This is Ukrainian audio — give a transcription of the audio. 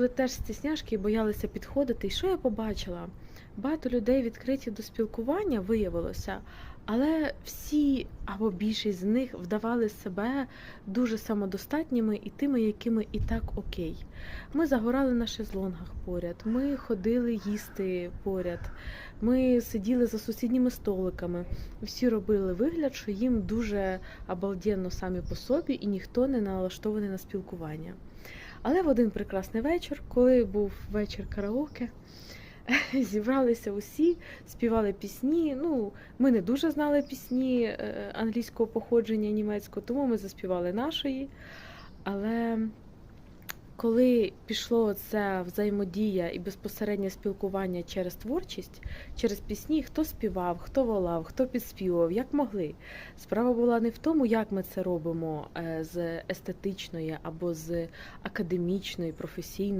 Були теж стісняшки і боялися підходити. І що я побачила? Багато людей відкриті до спілкування виявилося, але всі або більшість з них вдавали себе дуже самодостатніми і тими, якими і так окей. Ми загорали на шезлонгах поряд, ми ходили їсти поряд, ми сиділи за сусідніми столиками. Всі робили вигляд, що їм дуже обалденно самі по собі, і ніхто не налаштований на спілкування. Але в один прекрасний вечір, коли був вечір караоке, зібралися усі, співали пісні. Ну, ми не дуже знали пісні е, англійського походження німецького, тому ми заспівали нашої. Але коли пішло це взаємодія і безпосереднє спілкування через творчість, через пісні, хто співав, хто волав, хто підспівав, як могли. Справа була не в тому, як ми це робимо е, з естетичної або з академічної, професійної.